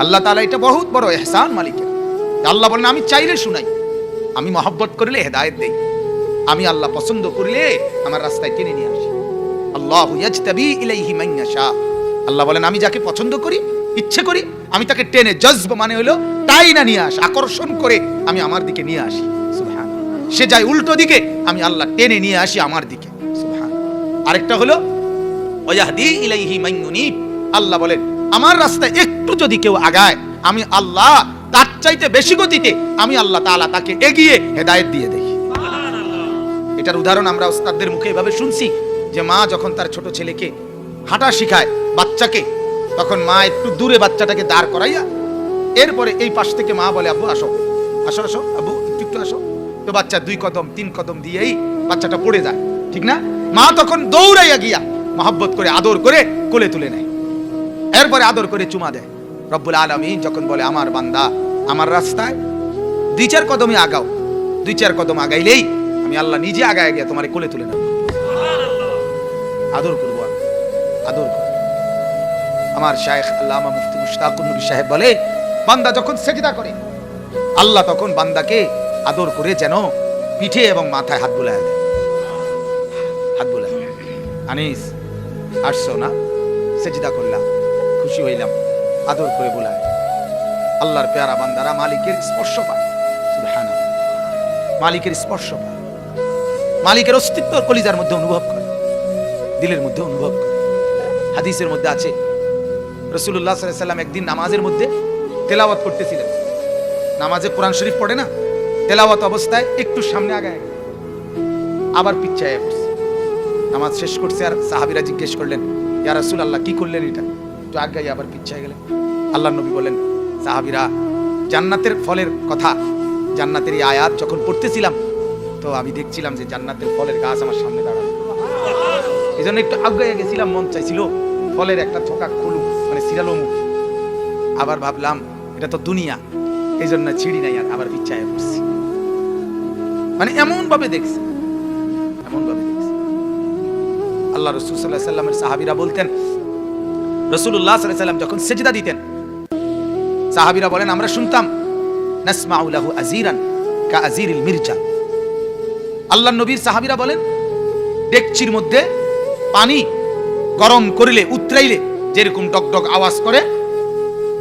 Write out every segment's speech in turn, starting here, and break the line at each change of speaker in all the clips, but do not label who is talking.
আল্লাহ তাআলা এটা বহুত বড় ইহসান মালিকের। আল্লাহ বলেন, আমি চাইলে শুনাই। আমি মহব্বত করলে হেদায়েত দেই। আমি আল্লাহ পছন্দ করলে আমার রাস্তায় টেনে নিয়ে আসি। আল্লাহ ইলাইহি মান ইয়াশা। আল্লাহ বলেন, আমি যাকে পছন্দ করি, ইচ্ছে করি, আমি তাকে টেনে, জজব মানে হলো তাই না নিয়ে আস, আকর্ষণ করে আমি আমার দিকে নিয়ে আসি। সে যায় উল্টো দিকে, আমি আল্লাহ টেনে নিয়ে আসি আমার দিকে। আরেকটা হলো, ওয়াহদি ইলাইহি ইউনিব। আল্লাহ বলেন আমার রাস্তায় একটু যদি কেউ আগায় আমি আল্লাহ তার চাইতে বেশি গতিতে আমি আল্লাহ তাআলা তাকে এগিয়ে হেদায়েত দিয়ে দেই এটার উদাহরণ আমরা ওস্তাদদের মুখে এভাবে শুনছি যে মা যখন তার ছোট ছেলেকে হাঁটা শিখায় বাচ্চাকে তখন মা একটু দূরে বাচ্চাটাকে দাঁড় করাইয়া এরপরে এই পাশ থেকে মা বলে আব্বু আসো। আসো আসো আব্বু একটু একটু আসো। তো বাচ্চা দুই কদম তিন কদম দিয়েই বাচ্চাটা পড়ে যায় ঠিক না? মা তখন দৌড়াইয়া গিয়া মহব্বত করে আদর করে কোলে তুলে নেয়। এরপরে আদর করে চুমা দেয়। রব্বুল আলমিন যখন বলে, আমার বান্দা, আমার রাস্তায় দুই চার কদমই আগাও। দুই চার কদম আগাইলেই আমি আল্লাহ নিজে আগায় গিয়ে তোমার কোলে তুলে নেব। আদর করব আদর আমার শায়েখ আল্লামা মুফতি মুশতাকুর নবী সাহেব বলে, বান্দা যখন সেজদা করে, আল্লাহ তখন বান্দাকে আদর করে যেন পিঠে এবং মাথায় হাত বুলায় দেয়। হাত বুলায় আনিস, আসছো না? সেজদা করলাম খুশি হইলাম। আদর করে বুলায়। আল্লাহর পেয়ারা বান্দারা মালিকের স্পর্শ পায়। মালিকের স্পর্শ পায়। মালিকের অস্তিত্ব কলিজার মধ্যে অনুভব করে। দিলের মধ্যে অনুভব করে। হাদিসের মধ্যে আছে রসুল্লাহ সাল্লাম একদিন নামাজের মধ্যে তেলাওয়াত করতেছিলেন। নামাজে কোরআন শরীফ পড়ে না? তেলাওয়াত অবস্থায় একটু সামনে আগায় আবার পিচ্ছায় নামাজ শেষ করছে আর সাহাবিরা জিজ্ঞেস করলেন, ইয়া রাসূল আল্লাহ কি করলেন এটা? একটু আগাই আবার পিচ্ছায় গেলেন আল্লাহ নবী বলেন সাহাবিরা, জান্নাতের ফলের কথা, জান্নাতের এই আয়াত যখন পড়তেছিলাম, তো আমি দেখছিলাম যে জান্নাতের ফলের গাছ আমার সামনে দাঁড়ানো এই জন্য একটু আগাইয়া গেছিলাম, মন চাইছিল ফলের একটা থোকা খুলু মানে সিরালো মুখ। আবার ভাবলাম, এটা তো দুনিয়া এই জন্য ছিড়ি নাই আর আবার পিচ্ছায় পড়ছি। মানে এমন ভাবে দেখছি এমন ভাবে দেখছি। আল্লাহ রসুল সাল্লাহ সাল্লামের সাহাবিরা বলতেন রসুল্লাহ সাল্লাম যখন সেজদা দিতেন, সাহাবিরা বলেন, আমরা শুনতাম নাসমাউলাহু আজিরান কা আজিরিল মির্জা। আল্লাহ নবীর সাহাবিরা বলেন, ডেকচির মধ্যে পানি গরম করিলে, উতরাইলে যেরকম ডক ডক আওয়াজ করে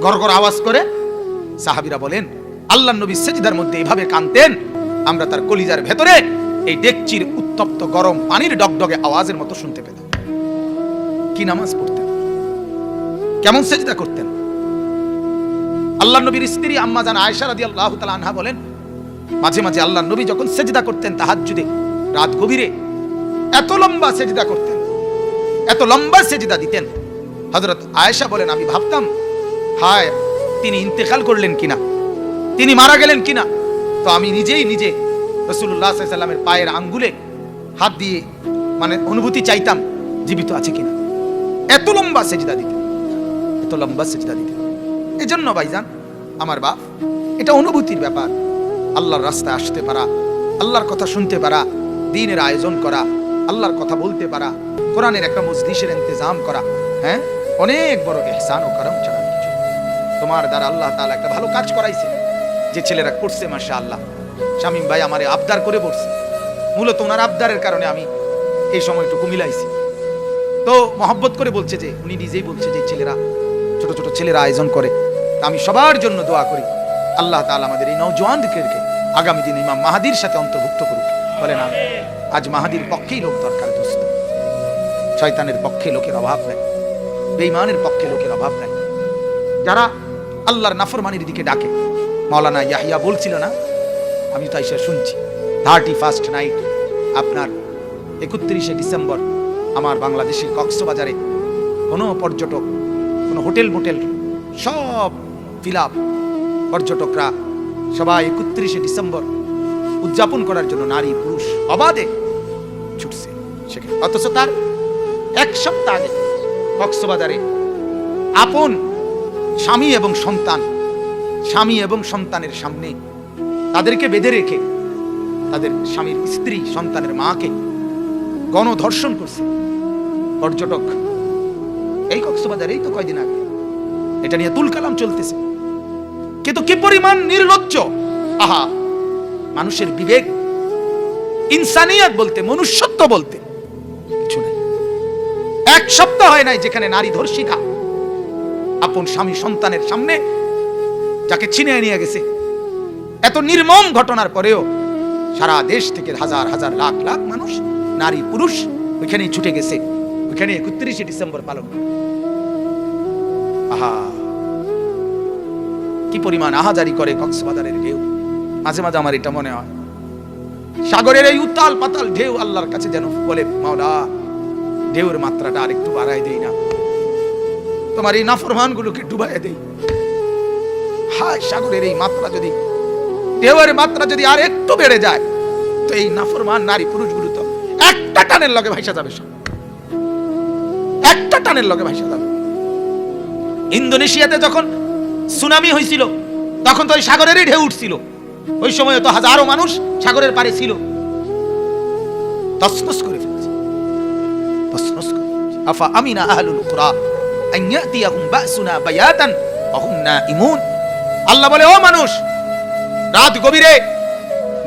গড় আওয়াজ করে। সাহাবিরা বলেন, আল্লাহ নবী সেজদার মধ্যে এভাবে কানতেন আমরা তার কলিজার ভেতরে এই ডেকচির উত্তপ্ত গরম পানির ডগডগে আওয়াজের মতো শুনতে পেতাম কি নামাজ পড়তেন? কেমন সেজদা করতেন? আল্লাহ নবীর স্ত্রী আম্মা জান আয়েশা রাদিয়াল্লাহু তাআলা আনহা বলেন, মাঝে মাঝে আল্লাহ নবী যখন সেজদা করতেন তাহার তাহাজ্জুদে, রাত গভীরে এত লম্বা সেজদা করতেন, এত লম্বা সেজদা দিতেন। হযরত আয়েশা বলেন, আমি ভাবতাম, হায়, তিনি ইন্তেকাল করলেন কিনা? তিনি মারা গেলেন কিনা? তো আমি নিজেই নিজে রসুল্লাহ সাল্লামের পায়ের আঙ্গুলে হাত দিয়ে মানে অনুভূতি চাইতাম, জীবিত আছে কিনা? এত লম্বা সেজদা দিতেন। লম্বা সেজদা দিতেন এজন্য ভাইজান, আমার বাপ, এটা অনুভূতির ব্যাপার। আল্লাহর রাস্তায় আসতে পারা, আল্লাহর কথা শুনতে পারা, দিনের আয়োজন করা, আল্লাহর কথা বলতে পারা, কোরআনের একটা মসজিদের ইন্তজাম করা হ্যাঁ? অনেক বড় এহসান ও করম ছাড়া কিছু। তোমার দ্বারা আল্লাহ তাআলা একটা ভালো কাজ করাইছে, যে ছেলেরা করছে মাসা আল্লাহ শামীম ভাই আমারে আবদার করে পড়ছে মূলত ওনার আবদারের কারণে আমি এই সময় সময়টুকু মিলাইছি। তো মহব্বত করে বলছে যে, উনি নিজেই বলছে যে, ছেলেরা ছোট ছোট ছেলেরা আয়োজন করে। আমি সবার জন্য দোয়া করি। আল্লাহ তালা আমাদের এই নৌজওয়ানদেরকে আগামী দিন ইমাম মাহাদির সাথে অন্তর্ভুক্ত করুক। বলেন আমি আজ মাহাদির পক্ষেই লোক দরকার দোস্ত। শয়তানের পক্ষে লোকের অভাব নেই। বেঈমানের পক্ষে লোকের অভাব নেই। যারা আল্লাহর নাফরমানির দিকে ডাকে। মাওলানা ইয়াহিয়া বলছিল না? আমি তাই সে শুনছি। থার্টি ফার্স্ট নাইট আপনার একত্রিশে ডিসেম্বর আমার বাংলাদেশের কক্সবাজারে কোনো পর্যটক কোনো হোটেল মোটেল, সব ফিল পর্যটকরা সবাই একত্রিশে ডিসেম্বর উদযাপন করার জন্য নারী, পুরুষ অবাধে ছুটছে সেখানে। অথচ তার এক সপ্তাহ আগে কক্সবাজারে আপন স্বামী এবং সন্তান, স্বামী এবং সন্তানের সামনে তাদেরকে বেঁধে রেখে তাদের স্বামীর স্ত্রী, সন্তানের মাকে গণধর্ষণ করছে। পর্যটক এই কক্সবাজারেই তো কয়দিন আগে। এটা নিয়ে তুলকালাম চলতেছে। কিন্তু কি পরিমাণ নির্লজ্জ? আহা, মানুষের বিবেক, ইনসানিয়াত বলতে, মনুষ্যত্ব বলতে, কিছু নাই। এক সপ্তাহ হয় নাই যেখানে নারী ধর্ষিকা আপন স্বামী সন্তানের সামনে যাকে ছিনিয়ে নিয়ে গেছে। এত নির্মম ঘটনার পরেও সারা দেশ থেকে হাজার হাজার, লাখ লাখ মানুষ, নারী, পুরুষ ওইখানেই ছুটে গেছে। ওইখানে একত্রিশে ডিসেম্বর পালন। আহা। কি পরিমাণ আহাজারি করে কক্সবাজারের ঢেউ। মাঝে মাঝে আমার এটা মনে হয়। সাগরের এই উত্তাল পাতাল ঢেউ আল্লাহর কাছে যেন বলে, মাওলা, ঢেউর মাত্রাটা আরেকটু বাড়াই দেই না। তোমার এই নাফরমান গুলোকে ডুবাই দেই। হায়, সাগরের এই মাত্রা যদি, ঢেউয়ের মাত্রা যদি আর একটু বেড়ে যায়, তো এই নাফরমান নারী পুরুষগুলো তো একটা টানের লগে ভাইসা যাবে সব। টানের লগে ভাইসা যাবে ইন্দোনেশিয়াতে যখন সুনামি হয়েছিল, তখন তো ওই সাগরেরই ঢেউ উঠছিল। ওই সময় তো হাজারো মানুষ সাগরের পারে ছিল। তসনস করে তসনস করে আফা আমিনা আহলুল কুরা বাসুনা বায়াতান আল্লাহ বলে, ও মানুষ, রাত গভীরে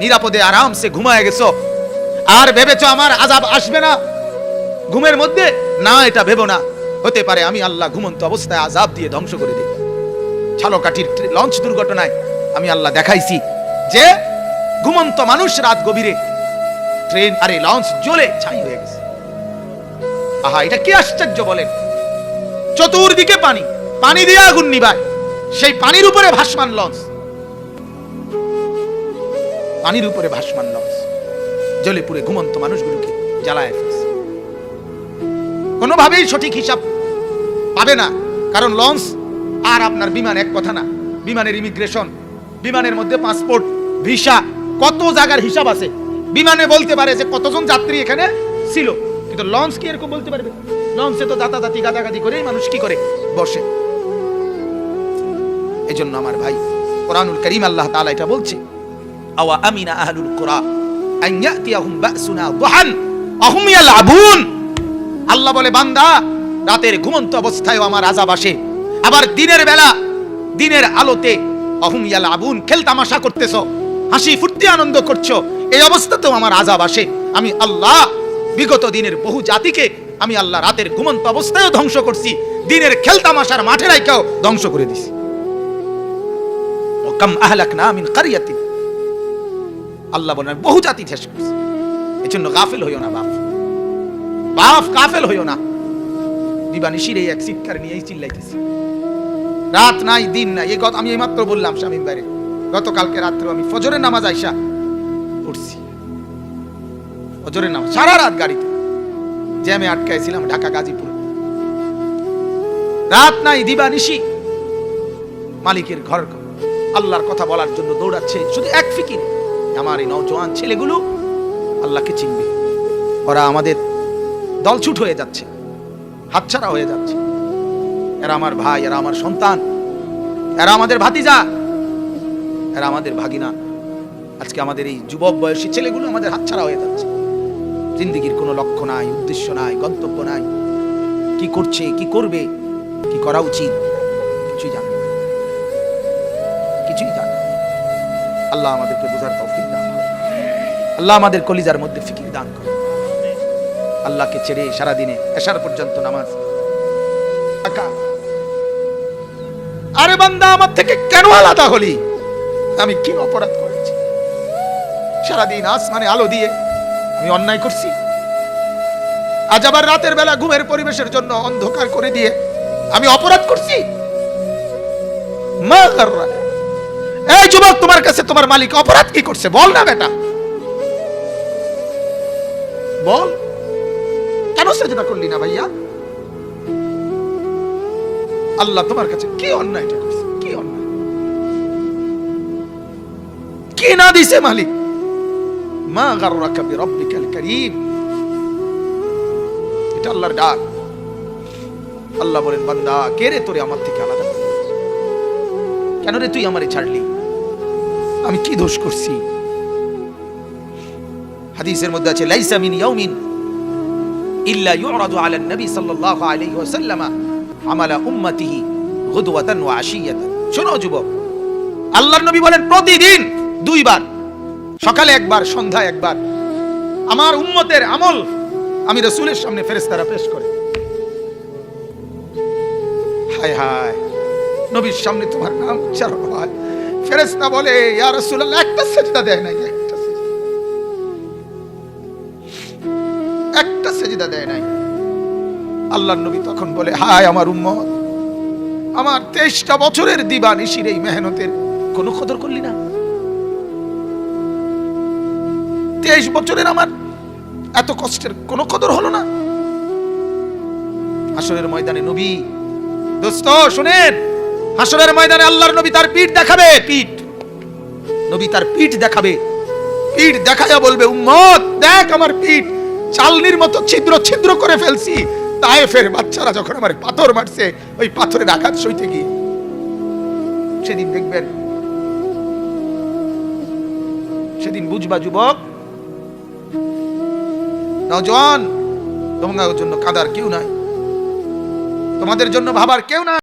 নিরাপদে আরামসে ঘুমায় গেছো। আর ভেবেছো আমার আজাব আসবে না? ঘুমের মধ্যে না, এটা ভেবো না। হতে পারে আমি আল্লাহ ঘুমন্ত অবস্থায় আজাব দিয়ে ধ্বংস করে দিই। ছালকাঠির লঞ্চ দুর্ঘটনায় আমি আল্লাহ দেখাইছি যে ঘুমন্ত মানুষ রাত গভীরে ট্রেন, আরে লঞ্চ জ্বলে ছাই হয়ে গেছে। আহা, এটা কি আশ্চর্য বলেন? চতুর্দিকে পানি। পানি দিয়ে আগুন নিবায়। সেই পানির উপরে ভাসমান লঞ্চ। পানির উপরে ভাসমান লঞ্চ। জ্বলে পুরে ঘুমন্ত মানুষগুলোকে জ্বালায় কোনোভাবেই সঠিক হিসাব পাবে না। কারণ লঞ্চ আর আপনার বিমান এক কথা না। বিমানের ইমিগ্রেশন, বিমানের মধ্যে পাসপোর্ট, ভিসা, কত জায়গার হিসাব আছে। বিমানে বলতে পারে যে কতজন যাত্রী এখানে ছিল। কিন্তু লঞ্চ কি এরকম বলতে পারবে? লঞ্চে তো দাতাদাতি, গাদাগাদি করেই মানুষ কি করে? বসে। এজন্য আমার ভাই কোরআনুল করিম আল্লাহ তাআলা এটা বলছে, আওয়া আমিনা আহলুল কুরা আন ইয়াতিয়াহুম বাসুনা দুহান, আহুম ইয়ালআবুন আল্লাহ বলে, বান্দা, রাতের ঘুমন্ত অবস্থায় আমার আজাব আসে। আবার দিনের বেলা, দিনের আলোতে অহুম ইয়াল আবুন, খেল তামাশা করতেছো, হাসি ফুর্তি আনন্দ করছ, এই অবস্থাতেও আমার আজাব আসে। আমি আল্লাহ, বিগত দিনের বহু জাতিকে আমি আল্লাহ রাতের ঘুমন্ত অবস্থায়ও ধ্বংস করছি, দিনের খেল তামাশার মাঠে রাইকাও ধ্বংস করে দিছি। কাম আহলাকনা মিন কারিয়াতিন। আল্লাহ বলেন বহু জাতি শেষ করছি। এজন্য গাফিল হইও না, বাপ। বাপ কাফেল হইও না। দিবানিশির এই এক চিৎকার নিয়েই চিল্লাইতেছি। রাত নাই, দিন নাই, এই কথা আমি এইমাত্র বললাম স্বামীর বাইরে গতকালকে রাত্রে আমি ফজরের নামাজ আইসা পড়ছি। ফজরের নামাজ, সারা রাত গাড়িতে। জ্যামে আটকাইছিলাম ঢাকা গাজীপুর। রাত নাই দিবানিশি মালিকের ঘর আল্লাহর কথা বলার জন্য দৌড়াচ্ছে, শুধু এক ফিকির। আমার এই নওজোয়ান ছেলেগুলো আল্লাহকে চিনবে। ওরা আমাদের দলছুট হয়ে যাচ্ছে, হাতছাড়া হয়ে যাচ্ছে। এরা আমার ভাই, এরা আমার সন্তান, এরা আমাদের ভাতিজা, এরা আমাদের ভাগিনা। আজকে আমাদের এই যুবক বয়সী ছেলেগুলো আমাদের হাতছাড়া হয়ে যাচ্ছে। জিন্দিগির কোনো লক্ষ্য নাই, উদ্দেশ্য নাই, গন্তব্য নাই। কি করছে, কি করবে, কি করা উচিত, কিছুই জানে কিছুই জানে আল্লাহ আমাদেরকে বোঝার তৌফিক দান আল্লাহ আমাদের কলিজার মধ্যে ফিকির দান করে আল্লাহকে ছেড়ে সারাদিনে এশার পর্যন্ত নামাজ। আরে বান্দা, আমার থেকে কেন আলাদা হলি? আমি কি অপরাধ করেছি? সারাদিন আসমানে আলো দিয়ে আমি অন্যায় করছি। আজ আবার রাতের বেলা ঘুমের পরিবেশের জন্য অন্ধকার করে দিয়ে আমি অপরাধ করছি। এই যুবক, তোমার কাছে তোমার মালিক অপরাধ কি করছে? বল না বেটা। বল। সেজদা করলি না ভাইয়া? আল্লাহ তোমার কাছে কি অন্যায়টা করছে? কি অন্যায়? কি না দিছে মালিক? মা গাররাকা বিরাব্বিকাল এটা আল্লাহর ডাক। আল্লাহ বলেন, বান্দা, কে রে তোরে আমার থেকে আলাদা? কেন রে তুই আমারে ছাড়লি? আমি কি দোষ করছি? হাদিসের মধ্যে আছে, লাইসা মিন ইয়াউমিন। ইল্লা ইউরাদু আলা নবী সাল্লাল্লাহু আলাইহি ওয়াসাল্লাম আমালা উম্মতিহি গুদওয়াতান ওয়া আশিয়াতান। শোনো যুবক, আল্লাহর নবী বলেন প্রতিদিন দুইবার, সকালে একবার, সন্ধ্যায় একবার। আমার উম্মতের আমল আমি রসুলের সামনে ফেরেশতারা পেশ করে। হায় হায়, নবীর সামনে তোমার নাম উচ্চারণ হয়। ফেরেশতা বলে, ইয়া রাসূলুল্লাহ, একটা সেজদা দেয় নাই। সেজদা দেয় নাই। আল্লাহর নবী তখন বলে, হায় আমার উম্মত, আমার তেইশটা বছরের দিবা নিশির এই মেহনতের কোনো কদর করলি না? তেইশ বছরের আমার এত কষ্টের কোনো কদর হলো না। হাসরের ময়দানে নবী, দোস্ত, শুনেন, হাসরের ময়দানে আল্লাহর নবী তার পিঠ দেখাবে, পিঠ। নবী তার পিঠ দেখাবে, পিঠ দেখায়া বলবে, উম্মত, দেখ আমার পিঠ চালনির মতো ছিদ্র ছিদ্র করে ফেলছি। তায়েফের বাচ্চারা যখন আমার পাথর মারছে, ওই পাথরের আঘাত সইতে গিয়ে। সেদিন দেখবেন, সেদিন বুঝবা যুবক নজওয়ান তোমার জন্য কাদার কেউ নাই। তোমাদের জন্য ভাবার কেউ নাই।